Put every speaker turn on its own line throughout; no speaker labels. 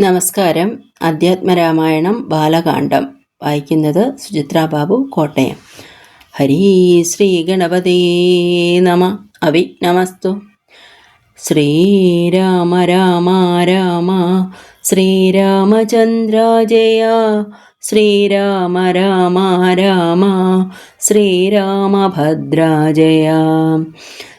നമസ്കാരം. അധ്യാത്മരാമായണം ബാലകാന്ഡം. വായിക്കുന്നത് സുചിത്ര ബാബു കോട്ടയം. ഹരി ശ്രീ ഗണപതേ നമ. അവിഘ്നമസ്തു. ശ്രീരാമ രാമ രാമ ശ്രീരാമചന്ദ്ര ജയ. ശ്രീരാമ രാമ രാമ ശ്രീരാമഭദ്ര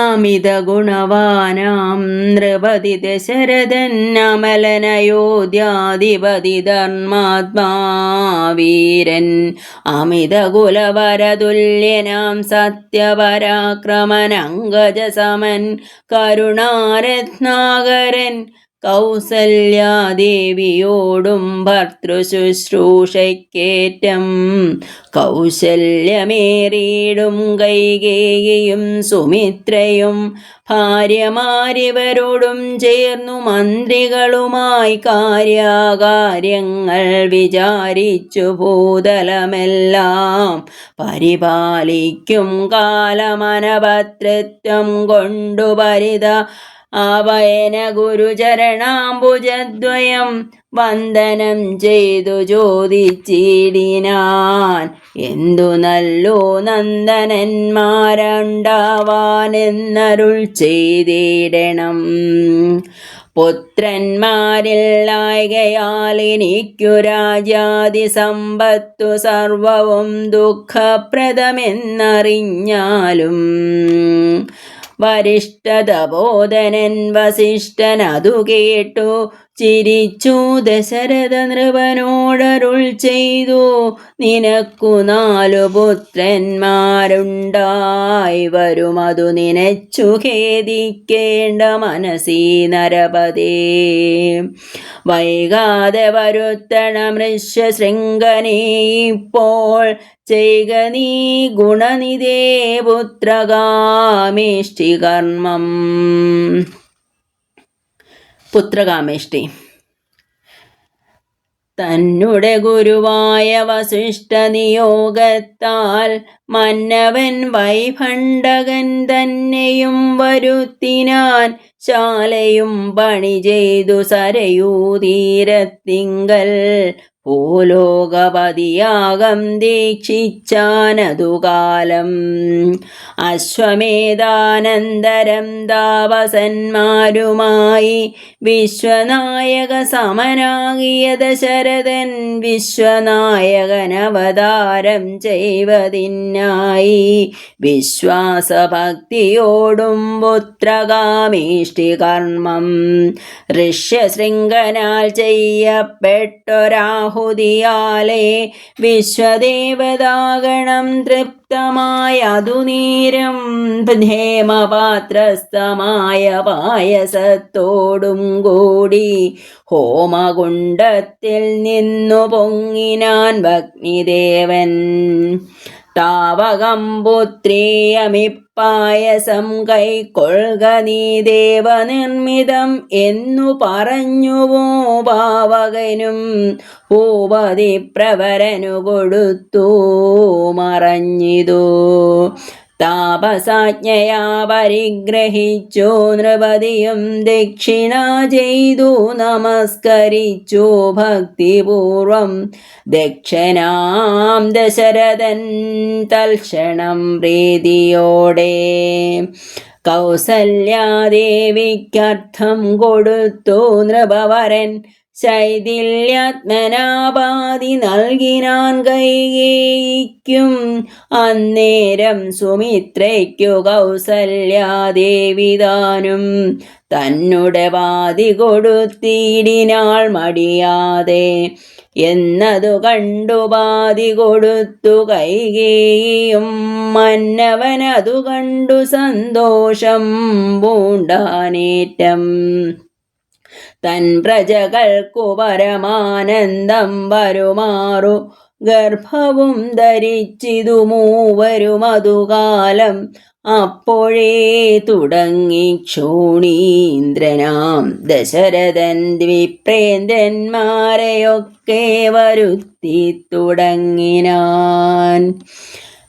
അമിത ഗുണവാനാം നൃപതി ദശരഥന്നമലനയോധ്യാധിപതി ധർമാത്മാവീരൻ. അമിത കുലവരതുല്യനാം സത്യപരാക്രമനങ്കജസമൻ കരുണാരത്നാകരൻ കൗസല്യാദേവിയോടും ഭർത്തൃശുശ്രൂഷയ്ക്കേറ്റം. കൗശല്യമേറിയിടും കൈകേയും സുമിത്രയും ഭാര്യമാരിവരോടും ചേർന്നു മന്ത്രികളുമായി കാര്യകാര്യങ്ങൾ വിചാരിച്ചു ഭൂതലമെല്ലാം. പരിപാലിക്കും കാലമനപത്രത്വം കൊണ്ടു പരിത ആവയന ഗുരുചരണാംബുജദ്വയം വന്ദനം ചെയ്തു ചോദിച്ചിടിനാൻ. എന്തു നല്ലോ നന്ദനന്മാരുണ്ടാവാനെന്നരുൾ ചെയ്തിടണം. പുത്രന്മാരില്ലായകയാൽ എനിക്കു രാജാതി സമ്പത്തു സർവവും ദുഃഖപ്രദമെന്നറിഞ്ഞാലും വരിഷ്ഠതബോധനൻ വസിഷ്ഠനതു കേട്ടു. ചിരിച്ചു ദശരഥ നൃപനോടരുൾ ചെയ്തു. നിനക്കു നാലു പുത്രന്മാരുണ്ടായി. വരുമതു നിനച്ചു ഖേദിക്കേണ്ട മനസീ നരപതേ. വൈകാതെ വരുത്തണ മൃശ്ശൃംഗനേ ഇപ്പോൾ ചെയ്ക നീ ഗുണനിധേ പുത്രകാമേഷ്ടി കർമ്മം. പുത്രകാമേഷ്ടി. തന്നുടെ ഗുരുവായ വസിഷ്ഠ നിയോഗത്താൽ മന്നവൻ വൈഭണ്ഡകൻ തന്നെയും വരുത്തിനാൻ ശാലയും പണി ചെയ്തു സരയൂതീരത്തിങ്കൽ ഭൂലോകപതിയാകം ദീക്ഷിച്ചാനതുകാലം. അശ്വമേധാനന്തരം താപസന്മാരുമായി വിശ്വനായക സമനാകിയ ദശരഥൻ വിശ്വനായകനവതാരം ചെയ്വതിനായി വിശ്വാസഭക്തിയോടും പുത്രകാമീഷ്ടി കർമ്മം ഋഷ്യശൃംഖനാൽ ചെയ്യപ്പെട്ടൊരാഹുതിയാലേ വിശ്വദേവതാഗണം തൃപ്തമായ അതുനീരം ഹേമപാത്രസ്ഥമായ പായസത്തോടും കൂടി ഹോമകുണ്ടത്തിൽ നിന്നു പൊങ്ങിനാൻ ഭഗ്നിദേവൻ താവകം പുത്രീയമിപ്പായസം കൈക്കൊള്ളുക നീ ദേവനിർമ്മിതം എന്നു പറഞ്ഞു പോവകനും ഭൂപതി പ്രവരനു കൊടുത്തു മറഞ്ഞിതു. താപസാജ്ഞയാ പരിഗ്രഹിച്ചു നൃപതിയും ദക്ഷിണ ചെയ്തു. നമസ്കരിച്ചു. ഭക്തിപൂർവം ദക്ഷിണാം ദശരഥൻ തൽക്ഷണം പ്രീതിയോടെ കൗസല്യാദേവിക്കർത്ഥം കൊടുത്തു. നൃപവരൻ ശൈഥില്യാത്മനാപാതി നൽകിനാൻ കൈകേയിക്കും. അന്നേരം സുമിത്രയ്ക്കു കൗസല്യാദേവിതാനും തന്നുടെ വാതി കൊടുത്തിടിനാൾ മടിയാതെ എന്നതു കണ്ടു പാതി കൊടുത്തു കൈകേയും. മന്നവനതു കണ്ടു സന്തോഷം പൂണ്ടാനേറ്റം. തൻ പ്രജകൾക്കു പരമാനന്ദം വരുമാറു. ഗർഭവും ധരിച്ചിതു മൂവരുമതുകാലം അപ്പോഴേ തുടങ്ങി ക്ഷോണീന്ദ്രനാം. ദശരഥൻ വിപ്രേന്ദ്രന്മാരെയൊക്കെ വരുത്തി തുടങ്ങിനാൻ.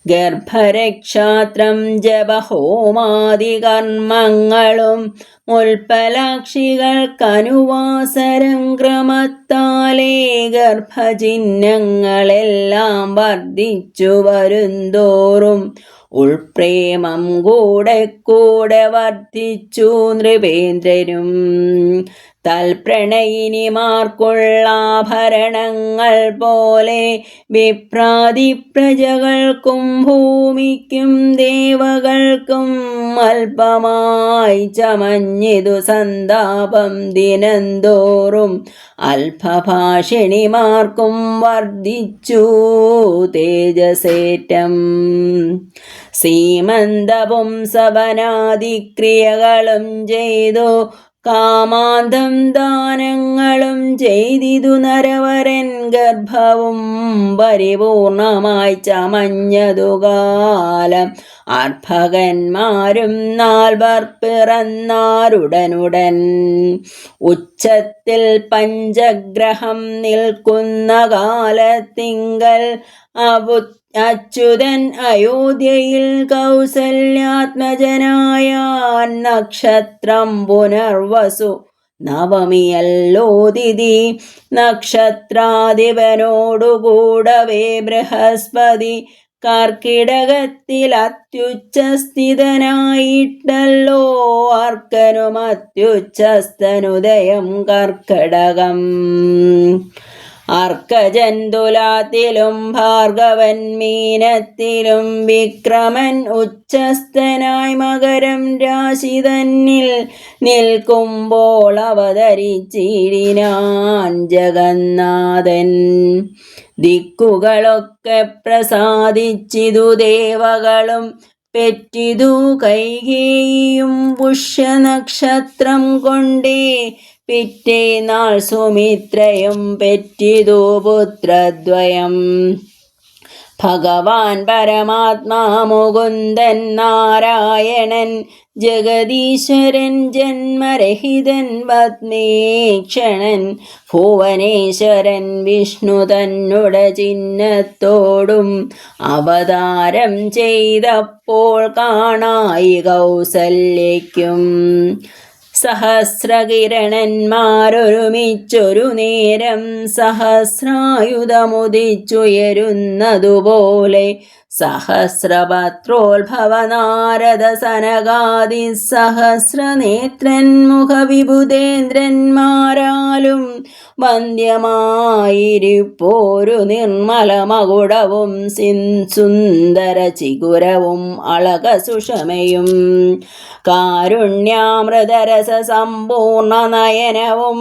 ഗർഭരക്ഷാത്രം ജപഹോമാദികർമ്മങ്ങളും മുൽപ്പലാക്ഷികൾക്കനുവാസരം ക്രമത്താലേ ഗർഭചിഹ്നങ്ങളെല്ലാം വർദ്ധിച്ചു വരുന്തോറും ഉൾപ്രേമം കൂടെ കൂടെ വർദ്ധിച്ചു നൃപേന്ദ്രനും. തൽപ്രണയിനിമാർക്കുള്ളാഭരണങ്ങൾ പോലെ വിപ്രാതി പ്രജകൾക്കും ഭൂമിക്കും ദേവകൾക്കും അല്പമായി ചമഞ്ഞിതു സന്താപം ദിനന്തോറും അല്പഭാഷിണിമാർക്കും വർദ്ധിച്ചു തേജസേറ്റം. സീമന്തവും സവനാദിക്രിയകളും ചെയ്തു. കാമാന്തം ദാനങ്ങളും ചെയ്തിതു നരവരൻ ഗർഭവും പരിപൂർണമായി ചമഞ്ഞതുകാലം അർഭകന്മാരും നാൽവർ പിറന്നാരുടനുടൻ ഉച്ചത്തിൽ പഞ്ചഗ്രഹം നിൽക്കുന്ന കാലത്തിങ്കൽ അവു അച്യുതൻ അയോധ്യയിൽ കൗസല്യാത്മജനായ നക്ഷത്രം പുനർവസു. നവമിയല്ലോ തിഥി. നക്ഷത്രാധിപനോടുകൂടവേ ബൃഹസ്പതി. കർക്കിടകത്തിൽ അത്യുച്ചസ്ഥിതനായിട്ടല്ലോ അർക്കനും അത്യുച്ചസ്ഥനുദയം കർക്കടകം. അർക്കജന്തുലാത്തിലും ഭാർഗവൻ മീനത്തിലും വിക്രമൻ ഉച്ചസ്ഥനായി മകരം രാശി തന്നിൽ നിൽക്കുമ്പോൾ അവതരിച്ചിടിനാൻ ജഗന്നാഥൻ. ദിക്കുകളൊക്കെ പ്രസാദിച്ചിതു ദേവകളും പെറ്റിതു കൈകേയും പുഷ്യനക്ഷത്രം കൊണ്ടേ പിറ്റേനാൾ സുമിത്രയും പെറ്റിതു പുത്രദ്വയം. ഭഗവാൻ പരമാത്മാ മുകുന്ദൻ നാരായണൻ ജഗദീശ്വരൻ ജന്മരഹിതൻ പത്മീക്ഷണൻ ഭുവനേശ്വരൻ വിഷ്ണു തന്നുട ചിഹ്നത്തോടും അവതാരം ചെയ്തപ്പോൾ കാണായി കൗസല്യയ്ക്കും. സഹസ്രകിരണന്മാരൊരുമിച്ചൊരു നേരം സഹസ്രായുധമുദിച്ചുയരുന്നതുപോലെ സഹസ്രപത്രോത്ഭവ നാരദ സനകാദി സഹസ്രനേത്രൻ മുഖവിഭുതേന്ദ്രന്മാരാലും വന്ധ്യമായിരിപ്പോരു നിർമ്മല മകുടവും സിൻ സുന്ദര ചിഗുരവും അളക സുഷമയും കാരുണ്യാമൃതരസ സമ്പൂർണ നയനവും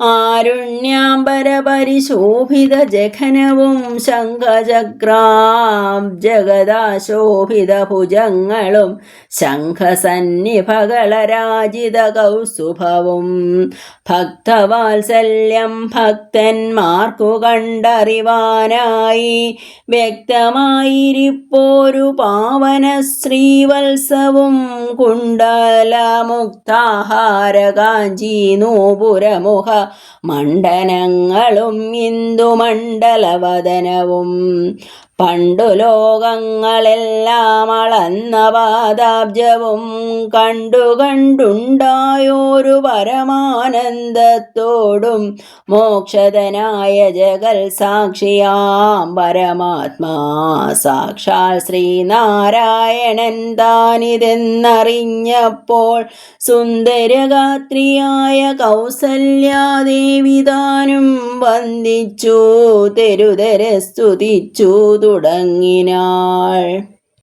ആരുണ്യാംബര പരിശോഭിത ജഘനവും ശംഖചക്രാം ജഗദാശോഭിത ഭുജങ്ങളും ശംഖസന്നിഭകളരാജിത കൗസുഭവും. ഭക്തവാത്സല്യം ഭക്തന്മാർക്കു കണ്ടറിവാനായി വ്യക്തമായിരിപ്പോരു പാവന ശ്രീവത്സവും കുണ്ടലമുക്താഹാര കാഞ്ചി നൂപുരമുഖ മണ്ഡനങ്ങളും ഇന്ദുമണ്ഡലവദനവും പണ്ടു ലോകങ്ങളെല്ലാം അളന്ന പാദാബ്ജവും കണ്ടു കണ്ടുണ്ടായോരു പരമാനന്ദത്തോടും മോക്ഷതനായ ജഗൽ സാക്ഷിയാം പരമാത്മാ. സാക്ഷാൽ ശ്രീനാരായണൻ താനിതെന്നറിഞ്ഞപ്പോൾ സുന്ദരഗാത്രിയായ കൗസല്യാദേവിതാനും വന്ദിച്ചു തെരുതര സ്തുതിച്ചു തുടങ്ങിനാൾ.